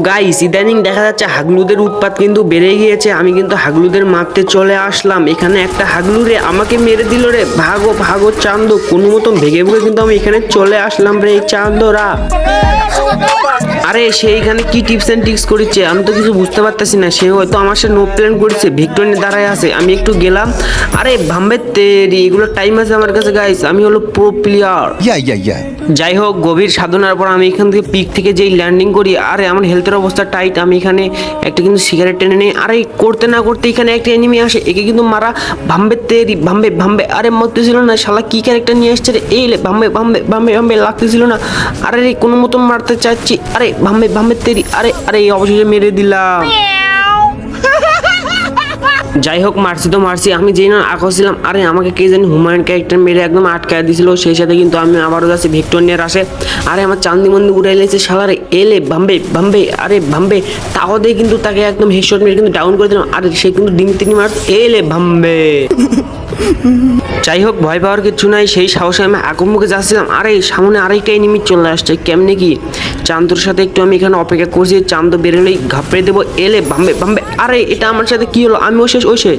Guys ইদানিং দেখা যাচ্ছে হাগলুদের উৎপাত কিন্তু বেড়ে গিয়েছে আমি কিন্তু হাগলুদের মারতে চলে আসলাম এখানে একটা হাগলু রে আমাকে মেরে দিল রে ভাগো ভাগো চান্দ কোনো মতন ভেগে ভেগে কিন্তু আমি এখানে চলে আসলাম রে চান্দরা আরে সে এখানে কি টিপস এন্ড ট্রিক্স করেছে আমি তো কিছু বুঝতে পারতেছি না। সে হয়তো আমার সাথে নো প্ল্যান করেছে ভিক্টোরিয়া দাঁড়ায় আছে। আমি একটু গেলাম। আরে ভাম্বে তেরি এগুলো টাইম আছে আমার কাছে গাইস আমি হলো pro player Yeah, yeah, yeah. যাই হোক গভীর সাধনার পর আমি এখান থেকে পিক থেকে যেই ল্যান্ডিং করি আরে আমার হেলথের অবস্থা টাইট আমি এখানে একটা কিন্তু সিগারেট টেনে নিই আরে করতে না করতে এখানে একটা এনিমি আসে। একে কিন্তু মারা ভাম্বে তেরি ভাম্বে ভাম্বে। আরে মরতেছিল না শালা কি ক্যারেক্টার নিয়ে আসছে রে? এই ভাম্বে ভাম্বে ভাম্বে ভাম্বে লাগতেছিল না। আরে রে কোনো মতন মারতে চাচ্ছি। আরে ভাম্বে ভাম্বে তেরি আরে আরে অবশেষে মেরে দিলাম। যাই হোক মারছি তো মারছি। আমি যেই না ছিলাম, আরে আমাকে কে জানি হুমায়ুন ক্যারেক্টার মেরে একদম আটকায় দিছিল সেই সাথে কিন্তু আমি আবারও যাচ্ছি ভিক্টর নিয়ে আসে। আরে আমার চান্দি মন্দি উড়াই লেছে সালারে এলে বাম্বে বাম্বে, আরে বাম্বে। তাও দিয়ে কিন্তু তাকে একদম হেডশট মেরে কিন্তু ডাউন করে দিলাম। আরে সে কিন্তু ডিম তিনি মার এলে বাম্বে। যাই হোক ভয় পাওয়ার কিছু নাই, সেই সাহসে আমি আগমুখে যাচ্ছিলাম। আরে সামনে আরেকটা এনিমি চলে আসছে, কেমনে কি? চান্দুর সাথে একটু আমি এখানে অপেক্ষা করছি, চান্দ বেরোলেই ঘাপড়ে দেবো, এলে বাম্বে বাম্বে। আরে এটা আমার সাথে কি হলো? আমি ও শেষ ও শেষ